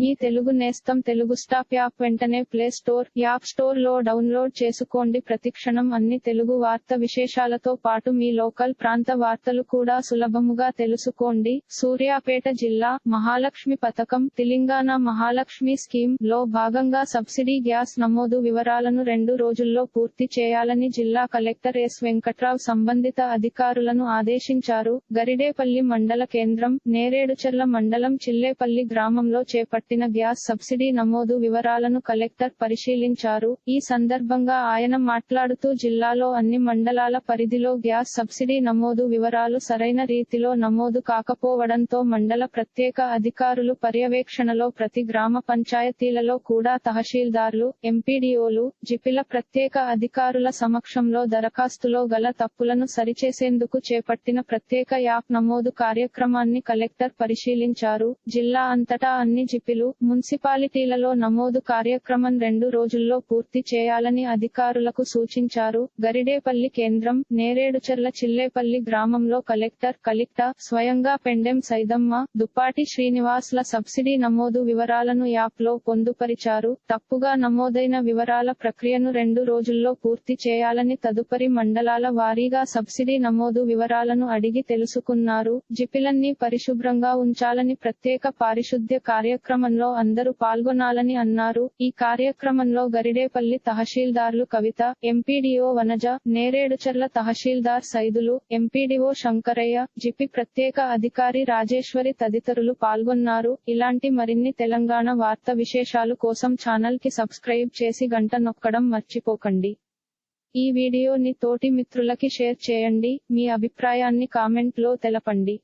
మీ తెలుగు నేస్తం Telugu stop app వెంటనే play store app స్టోర్లో డౌన్లోడ్ చేసుకోండి. ప్రతిక్షణం అన్ని తెలుగు వార్త విశేషాలతో పాటు మీ లోకల్ ప్రాంత వార్తలు కూడా సులభముగా తెలుసుకోండి. సూర్యాపేట జిల్లా మహాలక్ష్మి పథకం తెలంగాణ మహాలక్ష్మి స్కీమ్లో భాగంగా సబ్సిడీ గ్యాస్ నమోదు వివరాలను రెండు రోజుల్లో పూర్తి చేయాలని జిల్లా కలెక్టర్ ఎస్ వెంకట్రావు సంబంధిత అధికారులను ఆదేశించారు. గరిడేపల్లి మండల కేంద్రం నేరేడుచర్ల మండలం చిల్లేపల్లి గ్రామంలో చేపట్టిన గ్యాస్ సబ్సిడీ నమోదు వివరాలను కలెక్టర్ పరిశీలించారు. ఈ సందర్భంగా ఆయన మాట్లాడుతూ జిల్లాలో అన్ని మండలాల పరిధిలో గ్యాస్ సబ్సిడీ నమోదు వివరాలు సరైన రీతిలో నమోదు కాకపోవడంతో మండల ప్రత్యేక అధికారులు పర్యవేక్షణలో ప్రతి గ్రామ పంచాయతీలలో కూడా తహసీల్దార్లు ఎంపీడీఓలు జిపిల ప్రత్యేక అధికారుల సమక్షంలో దరఖాస్తులో గల తప్పులను సరిచేసేందుకు చేపట్టిన ప్రత్యేక యాప్ నమోదు కార్యక్రమాన్ని కలెక్టర్ పరిశీలించారు. జిల్లా అంతటా అన్ని జిపిల మున్సిపాలిటీలలో నమోదు కార్యక్రమం రెండు రోజుల్లో పూర్తి చేయాలని అధికారులకు సూచించారు. గరిడేపల్లి కేంద్రం నేరేడుచర్ల చిల్లేపల్లి గ్రామంలో కలెక్టర్ కలిక్ట స్వయంగా పెండెం సైదమ్మ దుప్పాటి శ్రీనివాస్ల సబ్సిడీ నమోదు వివరాలను యాప్లో పొందుపరిచారు. తప్పుగా నమోదైన వివరాల ప్రక్రియను రెండు రోజుల్లో పూర్తి చేయాలని తదుపరి మండలాల వారీగా సబ్సిడీ నమోదు వివరాలను అడిగి తెలుసుకున్నారు. జిపిలన్నీ పరిశుభ్రంగా ఉంచాలని ప్రత్యేక పారిశుద్ధ్య కార్యక్రమంలో అందరూ పాల్గొనాలని అన్నారు. ఈ కార్యక్రమంలో గరిడేపల్లి తహశీల్దార్లు కవిత ఎంపీడీఓ వనజ నేరేడుచర్ల తహశీల్దార్ సైదులు ఎంపీడీఓ శంకరయ్య జిపి ప్రత్యేక అధికారి రాజేశ్వరి తదితరులు పాల్గొన్నారు. ఇలాంటి మరిన్ని తెలంగాణ వార్త విశేషాలు కోసం ఛానల్కి సబ్స్క్రైబ్ చేసి గంట నొక్కడం మర్చిపోకండి. ఈ వీడియోని తోటి మిత్రులకి షేర్ చేయండి. మీ అభిప్రాయాన్ని కామెంట్లో తెలపండి.